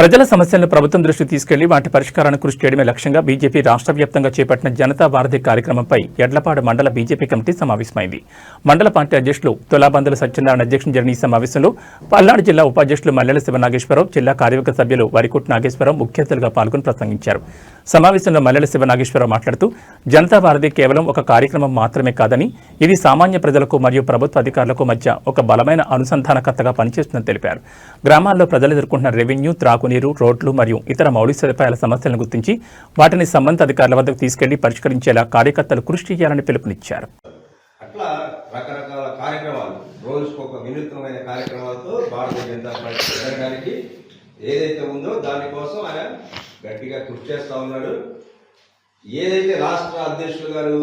ప్రజల సమస్యలను ప్రభుత్వం దృష్టి తీసుకెళ్ళి వాటి పరిష్కారానికి కృషి చేయడమే లక్ష్యంగా బీజేపీ రాష్ట్ర వ్యాప్తంగా చేపట్టిన జనతా వారధి కార్యక్రమంపై ఎడ్లపాడు మండల బీజేపీ కమిటీ సమావేశమైంది. మండల పార్టీ అధ్యక్షులు తులాబందుల సత్యనారాయణ అధ్యక్షులు జరిగిన ఈ సమావేశంలో పల్నాడు జిల్లా ఉపాధ్యక్షులు మల్లెల శివనాగేశ్వరరావు జిల్లా కార్యవర్గ సభ్యులు వరికుట్ నాగేశ్వరరావు ముఖ్య అతిథులుగా పాల్గొని ప్రసంగించారు. సమావేశంలో మల్లెల శివనాగేశ్వరరావు మాట్లాడుతూ జనతా భారతి కేవలం ఒక కార్యక్రమం మాత్రమే కాదని ఇది సామాన్య ప్రజలకు మరియు ప్రభుత్వ అధికారులకు మధ్య ఒక బలమైన అనుసంధానకర్తగా పనిచేస్తుందని తెలిపారు. గ్రామాల్లో ప్రజలు ఎదుర్కొంటున్న రెవెన్యూ త్రాగునీరు రోడ్లు మరియు ఇతర మౌలిక సదుపాయాల సమస్యలను గుర్తించి వాటిని సంబంధిత అధికారుల వద్దకు తీసుకెళ్ళి పరిష్కరించేలా కార్యకర్తలు కృషి చేయాలని పిలుపునిచ్చారు. అట్లా రకరకాల కార్యక్రమాలు రోజుకు ఒక వినూత్నమైన కార్యక్రమాలతో భారతీయ జనతా పార్టీ ఎదగడానికి ఏదైతే ఉందో దానికోసం ఆయన గట్టిగా కృషి చేస్తూ ఉన్నాడు. ఏదైతే రాష్ట్ర అధ్యక్షులు గారు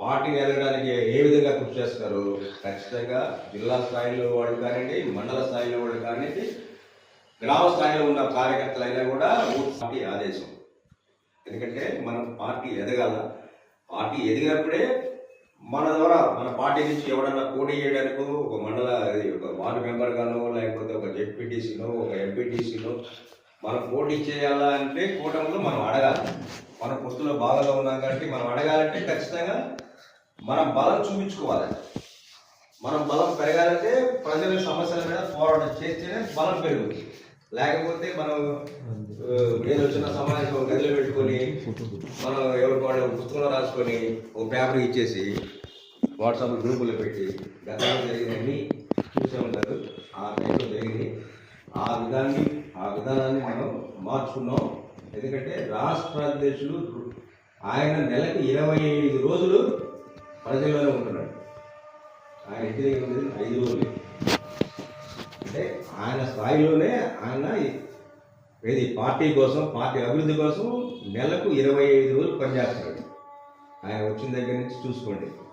పార్టీ ఎదగడానికి ఏ విధంగా కృషి చేస్తారో ఖచ్చితంగా జిల్లా స్థాయిలో వాళ్ళు కానివ్వండి మండల స్థాయిలో వాళ్ళు కానివ్వండి గ్రామ స్థాయిలో ఉన్న కార్యకర్తలైనా కూడా పార్టీ ఆదేశం. ఎందుకంటే మనం పార్టీ ఎదగాల. పార్టీ ఎదిగినప్పుడే మన ద్వారా మన పార్టీ నుంచి ఎవడన్నా పోటీ చేయడానికి ఒక మండల ఒక వార్డు మెంబర్ గానో లేకపోతే ఒక జెడ్పీటీసీనో ఒక ఎంపీటీసీనో మనం పోటీ చేయాలా అంటే కూటమిలో మనం అడగాలి. మన పొత్తులో బాగా ఉన్నాం కాబట్టి మనం అడగాలంటే ఖచ్చితంగా మనం బలం చూపించుకోవాలి. మనం బలం పెరగాలంటే ప్రజల సమస్యల మీద పోరాటం చేస్తేనే బలం పెరుగుతుంది. లేకపోతే మనం ఏదో చిన్న సమావేశం గదిలో పెట్టుకొని మనం ఎవరికి వాళ్ళు పుస్తకంలో రాసుకొని ఒక పేపర్ ఇచ్చేసి వాట్సాప్ గ్రూపులో పెట్టి గతంలో జరిగినవన్నీ చూసే ఉంటారు ఆ టైంలో జరిగింది ఆ విధాన్ని ఆ విధానాన్ని మనం మార్చుకున్నాం. ఎందుకంటే రాష్ట్ర అధ్యక్షులు ఆయన నెలకు ఇరవై ఐదు రోజులు ప్రజల్లోనే ఉంటున్నాడు. ఆయన ఇంటి దగ్గర ఉండేది ఐదు రోజులు. అంటే ఆయన స్థాయిలోనే ఆయన ఏది పార్టీ కోసం పార్టీ అభివృద్ధి కోసం నెలకు ఇరవై ఐదు రోజులు పనిచేస్తున్నాడు. ఆయన వచ్చిన దగ్గర నుంచి చూసుకోండి.